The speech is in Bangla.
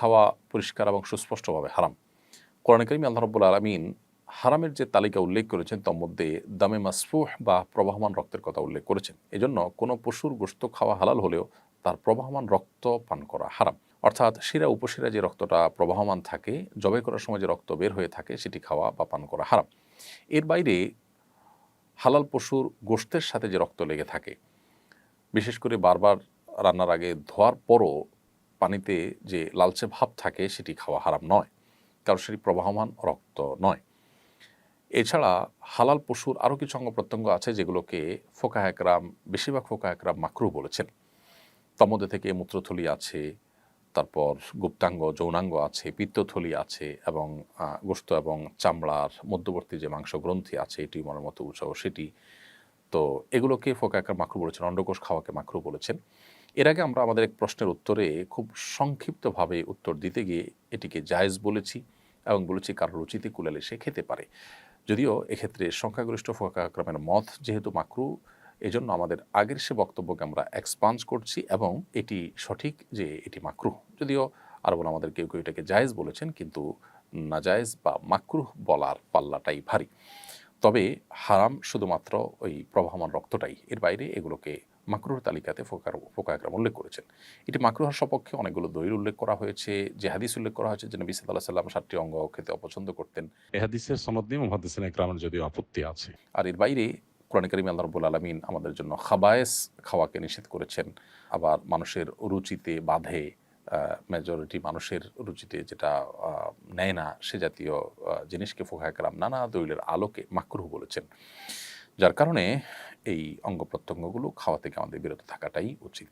খাওয়া পরিষ্কার এবং সুস্পষ্টভাবে হারাম। কোরআন করিম আল্লাহ রব্বুল আলমিন হারামের যে তালিকা উল্লেখ করেছেন, তার মধ্যে দামে মাসফুহ বা প্রবাহমান রক্তের কথা উল্লেখ করেছেন। এজন্য কোনো পশুর গোস্ত খাওয়া হালাল হলেও তার প্রবাহমান রক্ত পান করা হারাম। অর্থাৎ শিরা উপশিরা যে রক্তটা প্রবাহমান থাকে জবাই করার সময় যে রক্ত বের হয়ে থাকে, সেটি খাওয়া বা পান করা হারাম। এর বাইরে হালাল পশুর গোস্তের সাথে যে রক্ত লেগে থাকে, বিশেষ করে বারবার রান্নার আগে ধোয়ার পরও পানিতে যে লালচে ভাব থাকে, সেটি খাওয়া হারাম নয়। কারণ সেটি প্রবাহমান রক্ত নয়। এছাড়া হালাল পশুর আরও কিছু অঙ্গ প্রত্যঙ্গ আছে, যেগুলোকে ফোকা একরাম বেশিরভাগ ফোকা একরাম মাকরু বলেছেন। মধ্যে থেকে মূত্রথলি আছে, তারপর গুপ্তাঙ্গ, যৌনাঙ্গ আছে, পিত্তথলি আছে, এবং গোস্ত এবং চামড়ার মধ্যবর্তী যে মাংস গ্রন্থি আছে, এটি মনের মতো উৎসাহ সেটি। তো এগুলোকে ফোকাকার মাকরু বলেছেন, অন্ডকোষ খাওয়াকে মাকরু বলেছেন। এর আগে আমরা আমাদের এক প্রশ্নের উত্তরে খুব সংক্ষিপ্তভাবে উত্তর দিতে গিয়ে এটিকে জায়েজ বলেছি এবং বলেছি কারও রুচিতে কুলালে সে খেতে পারে। যদিও এক্ষেত্রে সংখ্যাগরিষ্ঠ ফোকাক্রমের মত যেহেতু মাকরু, এজন্য আমাদের আগের সে বক্তব্যকে আমরা এক্সপান্স করছি এবং এটি সঠিক যে এটি মাকরুহ যদিও আর বলে আমাদের কেউ কেউ এটাকে জায়েজ বলেছেন, কিন্তু নাজায়েজ বা মাকরুহ বলার পাল্লাটাই ভারী। তবে হারাম শুধুমাত্র ওই প্রবাহমান রক্তটাই। এর বাইরে এগুলোকে মাকরুর তালিকাতে ফোকার ফোকা একরাম উল্লেখ করেছেন। এটি মাকরুহার সপক্ষে অনেকগুলো দলিল উল্লেখ করা হয়েছে যে হাদিস উল্লেখ করা হয়েছে যে নবী সাল্লাহ সাল্লাম সাতটি অঙ্গ খেতে অপছন্দ করতেন। এ হাদিসের সনদ নিয়ে মহাদিসিন একরামের যদিও আপত্তি আছে। আর এর বাইরে কোরআন করিম আল্লাহ রব্বুল আলমিন আমাদের জন্য খাবায়েস খাওয়াকে নিষেধ করেছেন। আবার মানুষের রুচিতে বাধে মেজরিটি মানুষের রুচিতে যেটা নেয় না সে জাতীয় জিনিসকে ফোকা একরাম নানা দলিলের আলোকে মাকরুহ বলেছেন। যার কারণে এই অঙ্গ প্রত্যঙ্গগুলো খাওয়া থেকে আমাদের বিরত থাকাটাই উচিত।